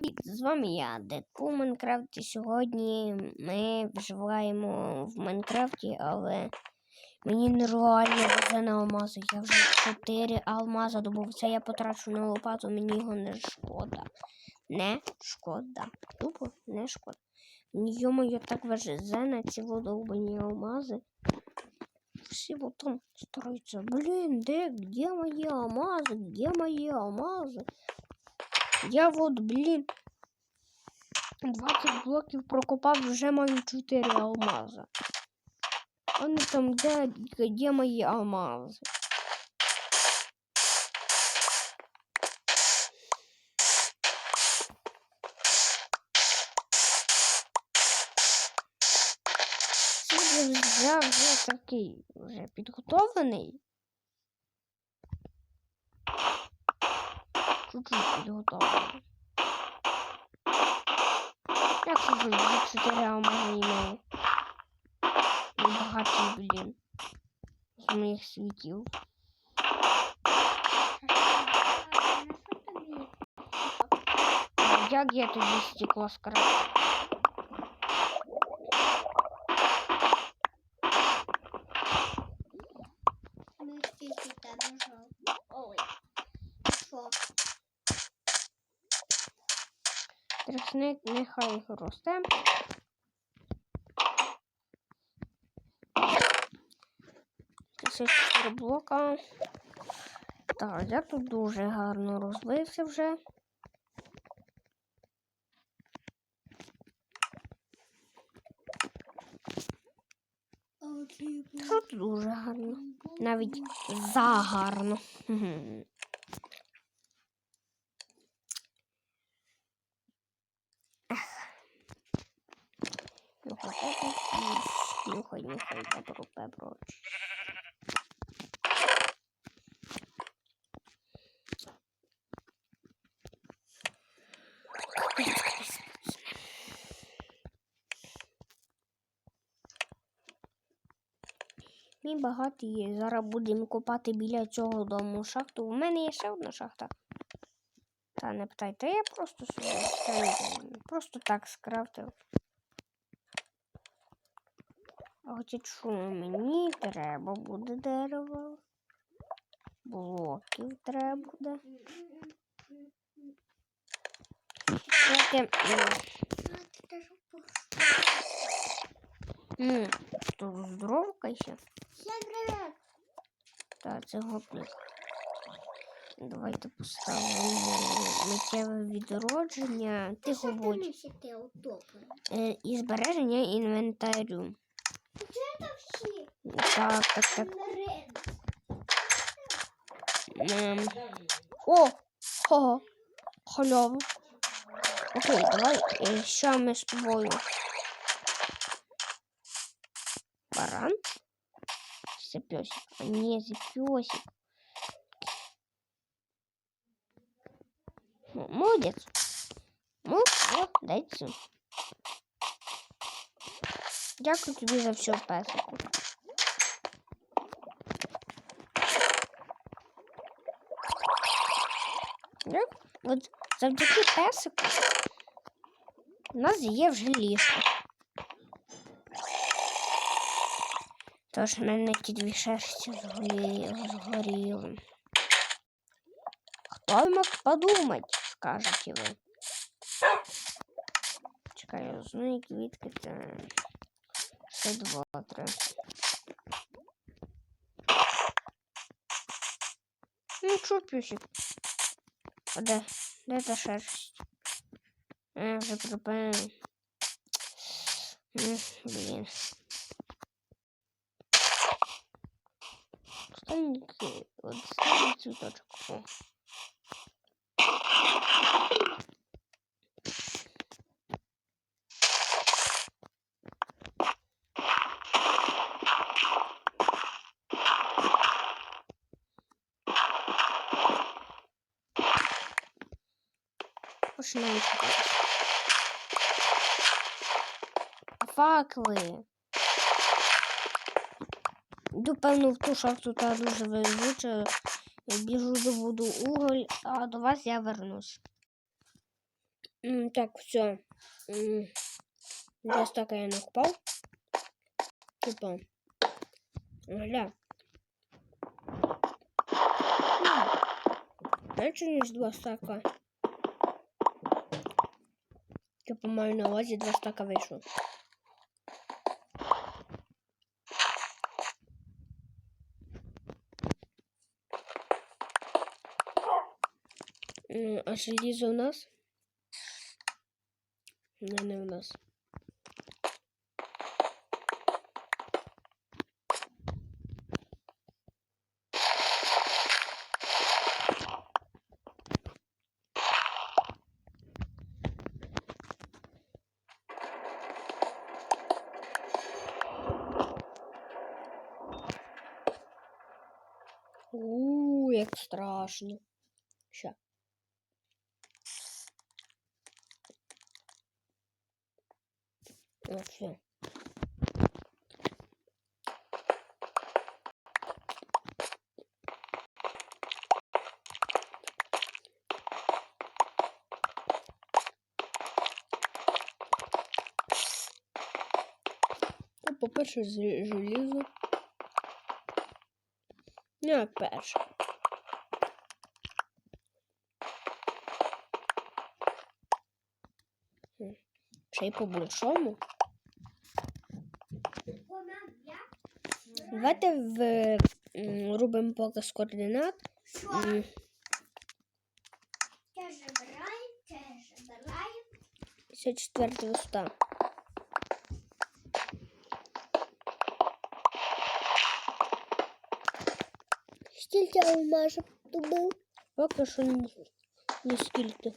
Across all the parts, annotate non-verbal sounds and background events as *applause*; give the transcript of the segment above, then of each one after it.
Привіт, з вами я, Дедпул Майнкрафт, і сьогодні ми вживаємо в Майнкрафті, але мені нереально везе на алмази. Я вже 4 алмази добув. Це я потрачу на лопату, мені його не шкода. Не шкода. Тупо не шкода. Йому так везе на ці водовбані алмази. Всі вот там. Блін, де, где мої алмази? Где мої алмази? Я вот, блін, 20 блоків прокопав, вже маю 4 алмази. Вони там, де, де мої алмази? Вже, вже такий, вже підготовлений. Чуть-чуть підготовлений. Як це вже 4 алмази імею? Багатий, блін. З моїх світів. Як я тоді стекло скрафтив? Ну, скільки там нажав. Ой. Що? Трясник нехай росте. 4 блока. Так, я тут дуже гарно розлився вже. Тут дуже гарно. Навіть загарно. Мгм. Нюхай, пепро, нюхай, нюхай, пепро, пепро. Мій багатий є. Зараз будемо копати біля цього дому шахту. У мене є ще одна шахта. Та не питайте, я просто собі просто так скрафтив. А хоча що мені треба буде дерево. Блоків треба буде. М, м, то здоровка ще. Так, це гопник. Давайте поставимо миттєве відродження. Тихо будь. Е, і збереження інвентарю. Це всі. Так, так, так. Нарен. Ем. О! Хо! Халява. Окей, давай е, що ми з тобою. Баран? Це песик. А ні, це песик. О, Молодець. Ну, молодець. Дякую тобі за все, песику. От завдяки песику у нас є вже ліжко. Тож в мене ті дві шерсті згорі- згоріли. Хто мог подумати, скажете ви. Чекай, знову квітки це ще два, три. Ну, чо пюсик? А де? Де та шерсть? А, вже припинив. Блін. Останній цвіточок. О. Починаємо шукати. Факли. Йду, певно, в ту шахту та дуже везуче. Біжу добуду уголь, а до вас я вернусь. Так, все. Десь так я не впав. Типа. Гля. Менше ніж два стака. Типа маю на увазі два стака вийшло. А желізо у нас? Не, не у нас. У, як страшно. Ща. О, все. Ну, по-перше, з- желізо. Ну, як перше. Хм. Ще й по-большому. Давайте в, робимо показ координат. Що? М, Те забираємо, те 54 листа. Скільки алмазів добув? Поки що ні скільки.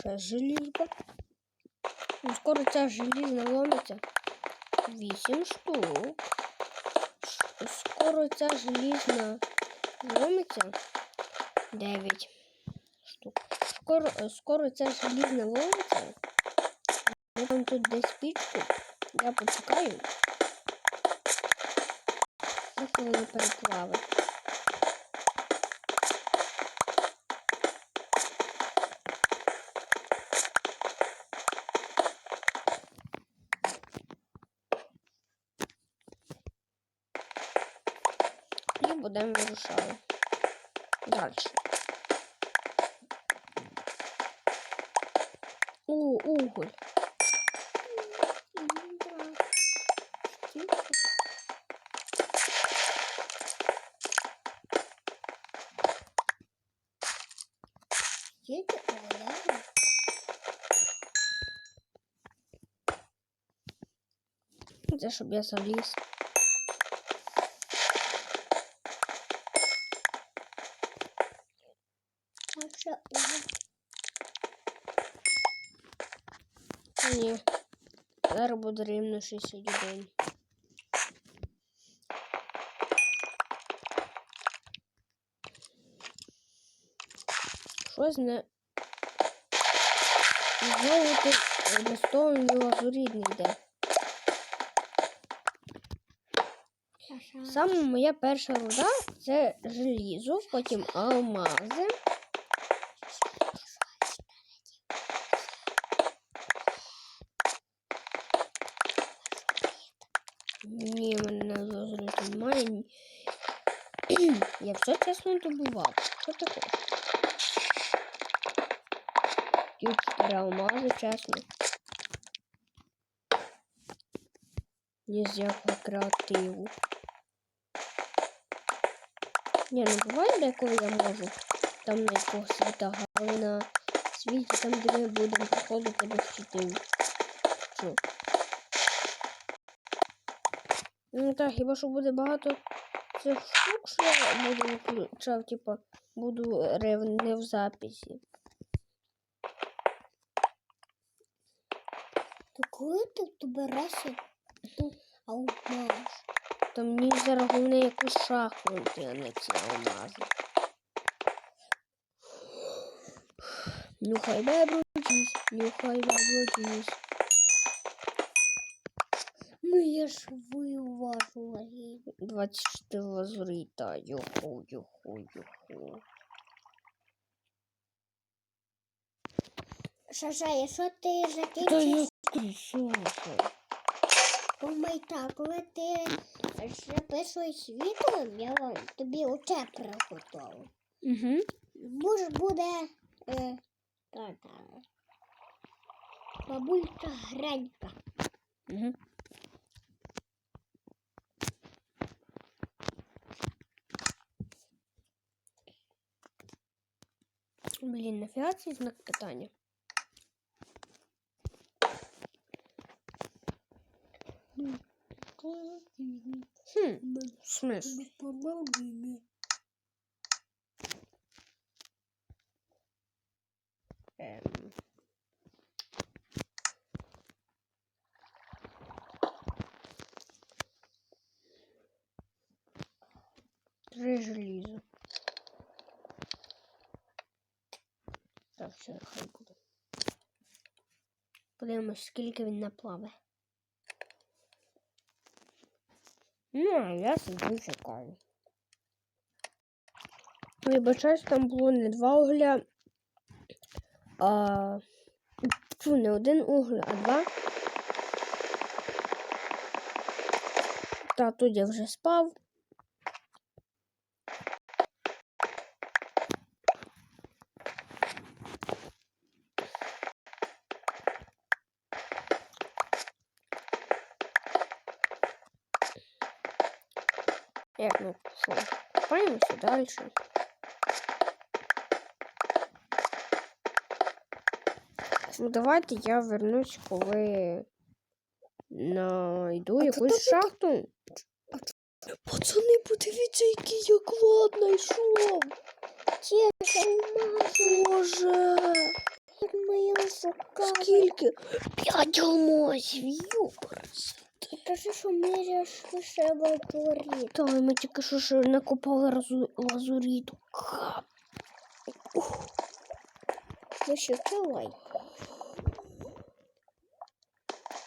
Ще желізка. Ну, скоро ця желізна ломиться. Вісім штук. Ш- Скоро ця желізна ломиться. Дев'ять штук. Скоро, е, скоро ця желізна ломиться. Я там тут десь пічку. Я почекаю. Як вона переплавить. І будемо вирушати. Далі. О, уголь. Скільки алмазів? Це щоб я заліз. Так що уже Ні. Зараз буде рівно 61. Щось не. Золото листовий лазурідний йде. Саме моя перша руда це желізо, потім алмази. Ні, в мене на лазуріті немає. Ні. Я все чесно добував. Що хочеш? Тут чотири алмази, чесно. Ні з якого креативу. Ні, ну буває деколи я можу. Там на якогось світа, але на світі, там, де ми будемо проходити без щитів. Ну так, хіба що буде багато цих штук, що я буду включав, типа, буду рев не в записі. То коли ти доберешся до алмаз, Та мені зараз головне якусь шахту знайти, а не ці алмази. Нюхай бебручись, нюхай бебручись. Ну я ж виважувала. 24 лазурита, юху, юху, юху. Шаша, якщо ти Та я закінчиш красавчик. Думай так, коли ти записуєш відео, я вам тобі оце приготував. Угу. Може буде е, та, та, бабулька гренька. Угу. Блін, нафіга цей знак питання? Хм, в смысле? Ем. Три желіза. Так, все, хай буде. Подивимось, скільки він наплаве. Ну, а я сиджу чекаю. Вибачаюсь, там було не два угля, а фу, не один уголь, а два. Та тут я вже спав. Як ну що? Далі. Ну, давайте я вернусь, коли найду А якусь це шахту. Пацани, подивіться, який я клад знайшов. Ті алмази, Боже, як моя скільки? П'ять алмазів, юпарс. Кажи, що міряєш лише лабораторії. Та ми тільки що ж накопали разу- лазуріту. Кап. Ну що, чувай.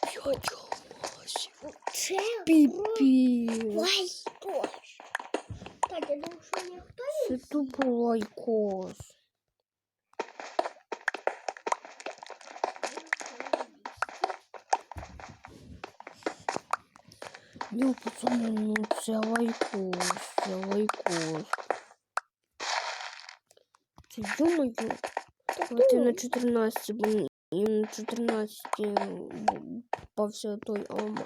П'ять алмазів. Це Піпі. лайкош. Так, я думаю, що ніхто Це тупо лайкос. Ні, пацани, ну це лайкос, це лайкос. Це думаю, давайте на 14, бо і на 14 попався той алма.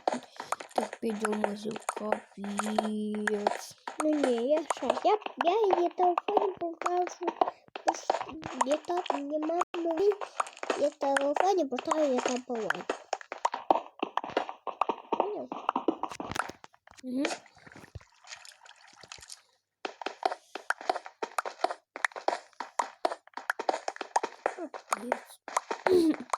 Так, 5 алмазів, капець. Ну ні, я ще. Я, я її телефоні покажу. Пос- Я так нема новин. Я телефоні поставлю, я там полайк. Угу. Капец. *laughs*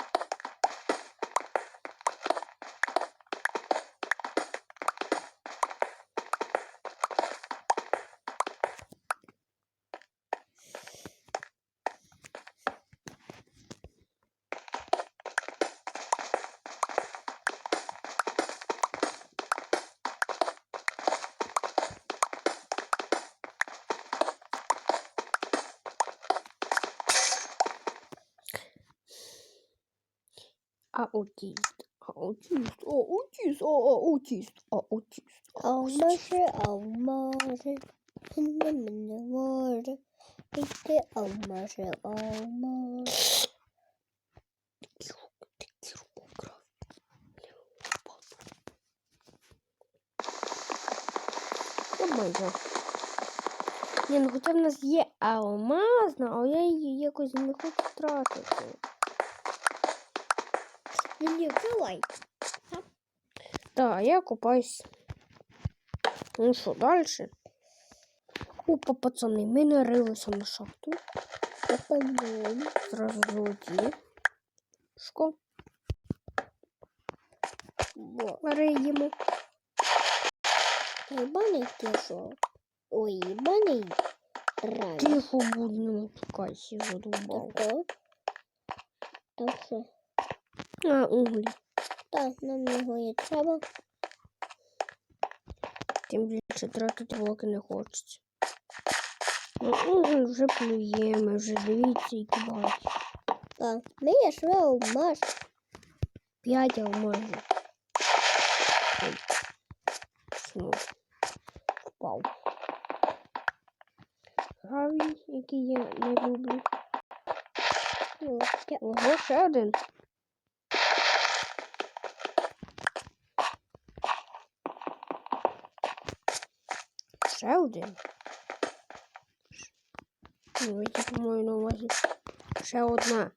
Аутист. Аутист. Аутист. Аутист. Аутист. Алмази, алмази. Не мене може. Піти алмази, алмази. Рукограф. Майже. Ні, ну хоча в нас є алмазна, але я її якось не хочу втратити. Ну ні, чувай. Так, я купаюсь. Ну що, далі? Опа, пацани, ми нарилися на шахту. Допомогу. Зразу золоті. Шко. Во. Риємо. Ебаний тяжел. Ой, ебаний. Тихо будь, не матюкайся, задумав. Тако. Так що, А, уголь. так, нам його і треба. Тим більше тратити блоки не хочеться. Ну, уголь вже плюємо, вже дивіться, які багаті. Так, ми є шве алмаз. П'ять алмазів. Впав. Гравій, який я не люблю. Ну, Ого, ще один. Ще один. Ну, я по-моєму на увазі. Ще одна.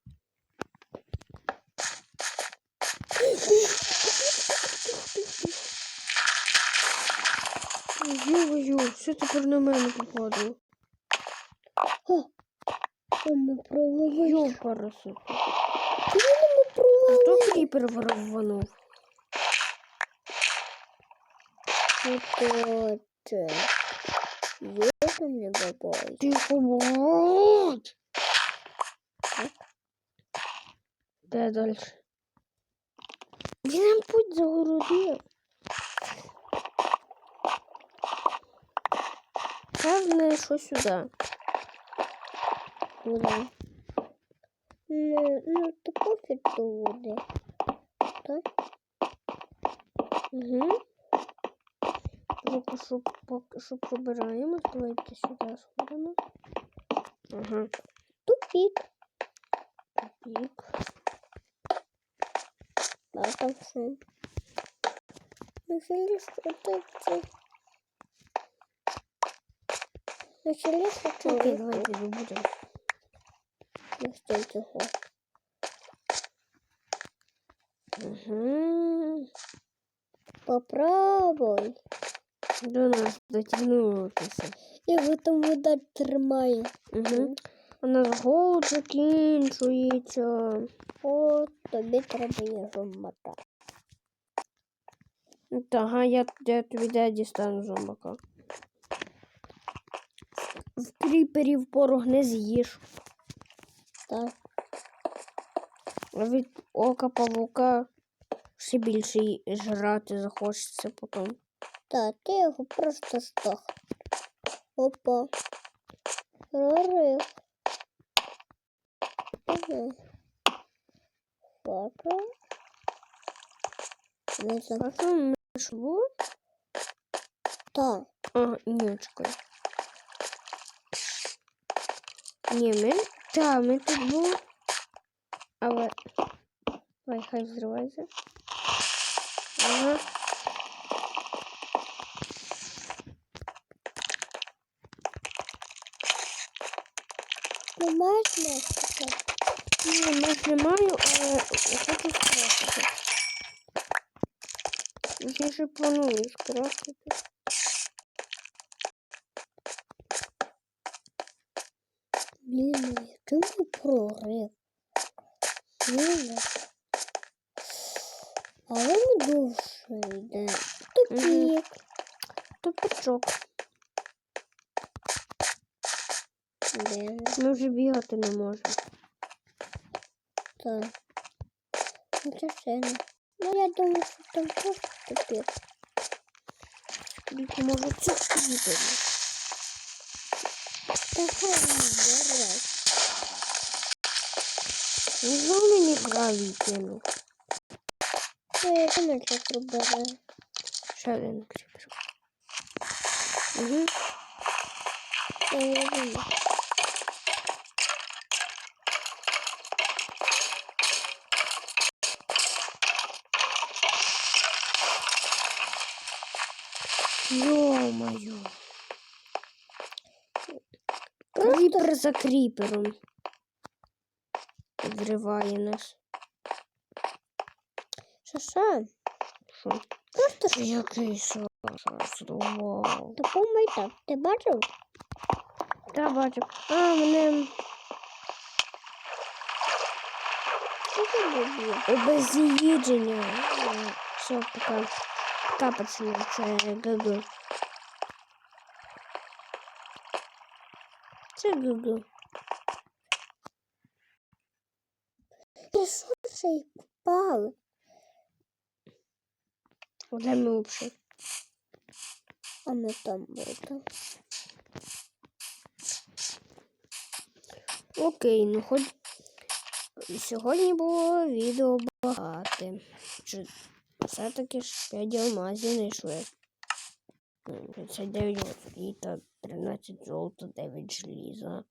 Ю-ю, все тепер на мене попадало. Що ми провели? Йо, парасит. Ми провели. Хто кріпер ворванув? От це. Є там не бабай. Тихо, будь! Де далі? Він нам путь загородив. Певне, що сюди. Куди? Ну, ну, то пофіг то буде. Так? Угу. Поки поки що. Давайте сюди сходимо. Ага. Тупік. Пік. А там це? Ну, що ліс, що Окей, давайте добудемо. Ну, що цього? Угу. Попробуй. До нас дотягнутися. І ви там вода тримає. Угу. У нас голод закінчується. О, тобі треба його мотати. Ага, я, я тобі де дістану зомбака. В кріперів порог не з'їш. Так. А від ока павука ще більше жрати захочеться потім. Так, ти його просто стох. Опа. Прорив. Ага. Фото. Не так. А що не йшло? Так. А, ні, чекай. Ні, ми. Та, ми тут були. Але. Давай, хай взривається. Ага. Не маєш мостика? Ні, меч не маю, але хочу скрафтити. Я ще планую скрафтити. Блін, який прорив. Блін. Але не довше йде. Тупік. Тупичок. Де? Ми вже бігати не можемо. Так. Ну, все не. Ну, я думаю, що там теж тупік. Скільки може це бігати? Та хай не бере. Ну, знову мені гравій кинув. Ну, я що прибере. Ще один кріпер. Угу. Я не думаю. Ё-моё. Просто Кріпер за кріпером. Підриває нас. Шаша. Що? Просто Це який Вау. допомай так. Ти бачив? Та бачу. А, мене Що це було? обез'їдження. Все, пока. Пока, пацани, це ГГ. Це. Ти що це й попали? Де ми взагалі? А ми там були. Окей, ну хоч сьогодні було відео багате. Все-таки ж 5 алмазів знайшли. Ну, 59 золіта, 13 золота, 9 желіза.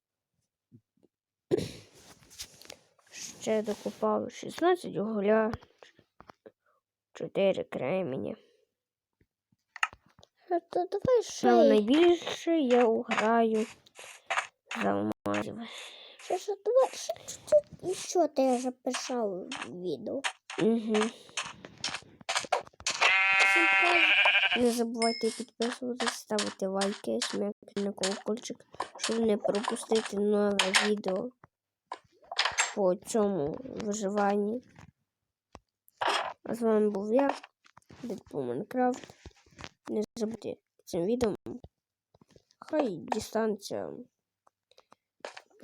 Ще докопали 16 угля, 4 кремені. А то давай ще Саме найбільше я уграю з алмазів. ще ж давай ще що ти вже писав відео? Угу. Всім Не забувайте підписуватися, ставити лайки, смякати на колокольчик, щоб не пропустити нове відео по цьому виживанні. А з вами був я, Дедпул Майнкрафт. Не забудьте цим відео. Хай дістанеться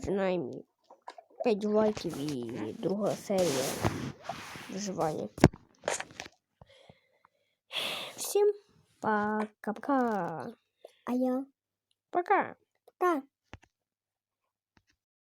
принаймні 5 лайків і друга серія виживання. Пока-пока. а я Пока. так.